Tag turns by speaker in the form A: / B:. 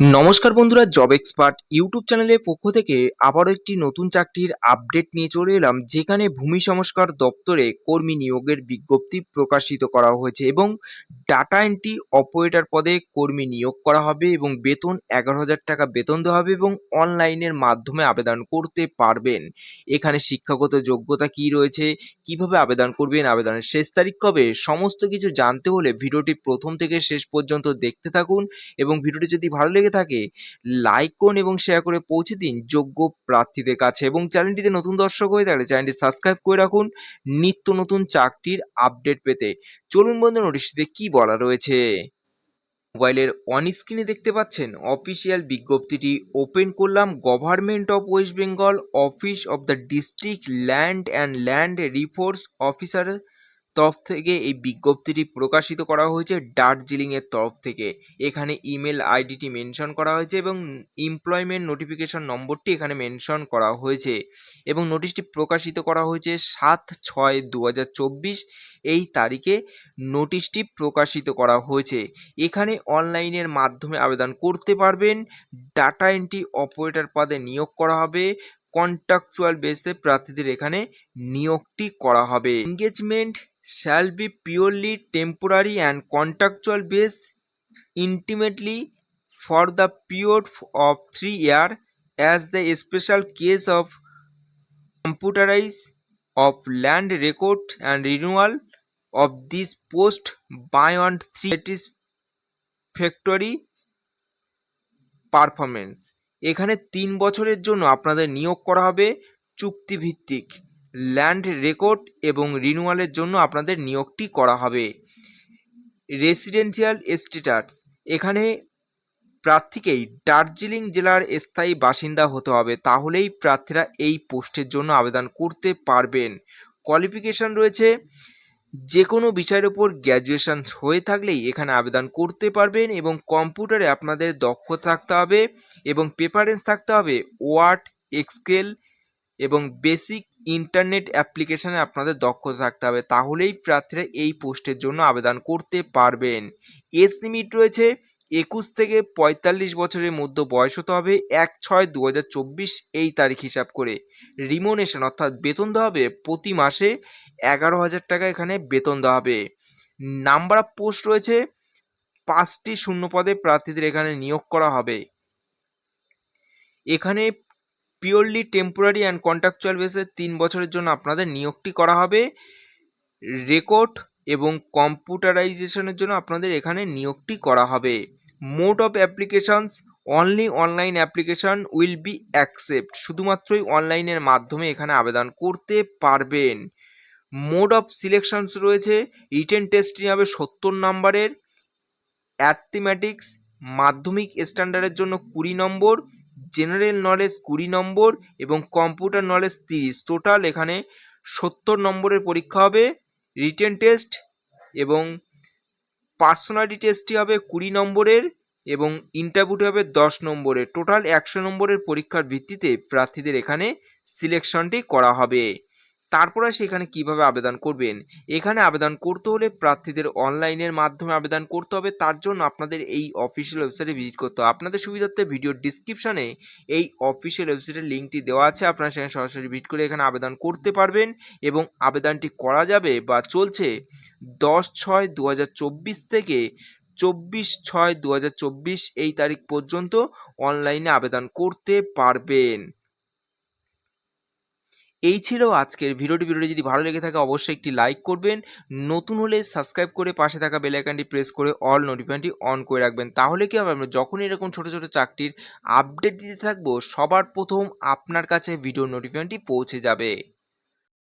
A: নমস্কার বন্ধুরা job expert YouTube চ্যানেলের পক্ষ থেকে আবারও একটি নতুন চাকরির আপডেট নিয়ে চলে এলাম, যেখানে ভূমি সংস্কার দপ্তরে কর্মী নিয়োগের বিজ্ঞপ্তি প্রকাশিত করা হয়েছে এবং ডাটা এন্ট্রি অপারেটর পদে কর্মী নিয়োগ করা হবে এবং বেতন এগারো হাজার টাকা বেতন দেওয়া হবে এবং অনলাইনের মাধ্যমে আবেদন করতে পারবেন। এখানে শিক্ষাগত যোগ্যতা কি রয়েছে, কীভাবে আবেদন করবেন, আবেদনের শেষ তারিখ কবে, সমস্ত কিছু জানতে হলে ভিডিওটি প্রথম থেকে শেষ পর্যন্ত দেখতে থাকুন এবং ভিডিওটি যদি ভালো লেগে থাকে লাইক করুন এবং শেয়ার করে পৌঁছে দিন যোগ্য প্রার্থীদের কাছে এবং চ্যানেলটিতে নতুন দর্শক হয়ে থাকলে চ্যানেলটি সাবস্ক্রাইব করে রাখুন নিত্য নতুন চাকরির আপডেট পেতে। চলুন বন্ধু নোটিশটিতে কি বলা রয়েছে? মোবাইলের অন স্ক্রিনে দেখতে পাচ্ছেন অফিসিয়াল বিজ্ঞপ্তিটি ওপেন করলাম government of west Bengal office of the district land and land reforms অফিসারের তরফ থেকে এই বিজ্ঞপ্তিটি প্রকাশিত করা হয়েছে দার্জিলিংয়ের তরফ থেকে। এখানে ইমেল আইডিটি মেনশন করা হয়েছে এবং এমপ্লয়মেন্ট নোটিফিকেশন নম্বরটি এখানে মেনশন করা হয়েছে এবং নোটিশটি প্রকাশিত করা হয়েছে সাত ছয় দু এই তারিখে নোটিশটি প্রকাশিত করা হয়েছে। এখানে অনলাইনের মাধ্যমে আবেদন করতে পারবেন। ডাটা এন্ট্রি অপারেটর পদে নিয়োগ করা হবে। কন্ট্রাকচুয়াল বেসে প্রার্থীদের এখানে নিয়োগটি করা হবে। Engagement shall be purely temporary and contractual basis intimately for the period of three year as the special case of computerise of land record and renewal of this post beyond three factory performance এখানে তিন বছরের জন্য আপনাদের নিয়োগ করা হবে চুক্তিভিত্তিক land record এবং রিনুয়ালের জন্য আপনাদের নিয়োগটি করা হবে। রেসিডেন্সিয়াল স্ট্যাটাস এখানে প্রার্থীকেই দার্জিলিং জেলার স্থায়ী বাসিন্দা হতে হবে, তাহলেই প্রার্থীরা এই পোস্টের জন্য আবেদন করতে পারবেন। কোয়ালিফিকেশন রয়েছে যে কোনো বিষয়ের ওপর গ্র্যাজুয়েশন হয়ে থাকলেই এখানে আবেদন করতে পারবেন এবং কম্পিউটারে আপনাদের দক্ষ থাকতে হবে এবং প্রেফারেন্স থাকতে হবে ওয়ার্ড এক্সকেল এবং বেসিক ইন্টারনেট অ্যাপ্লিকেশানে আপনাদের দক্ষ থাকতে হবে। তাহলেই প্রার্থীরা এই পোস্টের জন্য আবেদন করতে পারবেন। এস লিমিট রয়েছে একুশ থেকে পঁয়তাল্লিশ বছরের মধ্যে বয়স হতে হবে এক ছয় দু এই তারিখ হিসাব করে। রিমোনেশন অর্থাৎ বেতন দেওয়া হবে প্রতি মাসে এগারো হাজার টাকা এখানে বেতন দেওয়া হবে। নাম্বার অফ পোস্ট রয়েছে, পাঁচটি শূন্য পদে প্রার্থীদের এখানে নিয়োগ করা হবে। এখানে পিওরলি টেম্পোরারি অ্যান্ড কন্ট্রাকচুয়াল বেসে তিন বছরের জন্য আপনাদের নিয়োগটি করা হবে। রেকর্ড এবং কম্পিউটারাইজেশনের জন্য আপনাদের এখানে নিয়োগটি করা হবে। Mode of applications only online application will be accept শুধুমাত্রই অনলাইনের মাধ্যমে এখানে আবেদন করতে পারবেন। মোড অফ সিলেকশনস রয়েছে রিটেন টেস্টটি হবে সত্তর নম্বরের অ্যাথমেটিক্স মাধ্যমিক স্ট্যান্ডার্ডের জন্য কুড়ি নম্বর জেনারেল নলেজ কুড়ি নম্বর এবং কম্পিউটার নলেজ তিরিশ। টোটাল এখানে সত্তর নম্বরের পরীক্ষা হবে রিটেন টেস্ট এবং পার্সোনালিটি টেস্টটি হবে কুড়ি নম্বরের এবং ইন্টারভিউটি হবে দশ নম্বরের। টোটাল একশো নম্বরের পরীক্ষার ভিত্তিতে প্রার্থীদের এখানে সিলেকশনটি করা হবে। তারপরে সেখানে কীভাবে আবেদন করবেন? এখানে আবেদন করতে হলে প্রার্থীদের অনলাইনের মাধ্যমে আবেদন করতে হবে, তার জন্য আপনাদের এই অফিসিয়াল ওয়েবসাইটে ভিজিট করতে হবে। আপনাদের সুবিধার্থে ভিডিওর ডিসক্রিপশনে এই অফিসিয়াল ওয়েবসাইটের লিঙ্কটি দেওয়া আছে, আপনারা সেখানে সরাসরি ভিজিট করে এখানে আবেদন করতে পারবেন এবং আবেদনটি করা যাবে বা চলছে দশ ছয় দু থেকে চব্বিশ ছয় দু এই তারিখ পর্যন্ত অনলাইনে আবেদন করতে পারবেন। এই ছিল আজকের ভিডিওটি। ভিডিওটি যদি ভালো লেগে থাকে, অবশ্যই একটি লাইক করবেন। নতুন হলে সাবস্ক্রাইব করে পাশে থাকা বেল আইকনটি প্রেস করে অল নোটিফিকেশনটি অন করে রাখবেন। তাহলে কি হবে? আমরা যখন এরকম ছোটো ছোটো চাকরির আপডেট দিতে থাকব, সবার প্রথম আপনার কাছে ভিডিও নোটিফিকেশনটি পৌঁছে যাবে।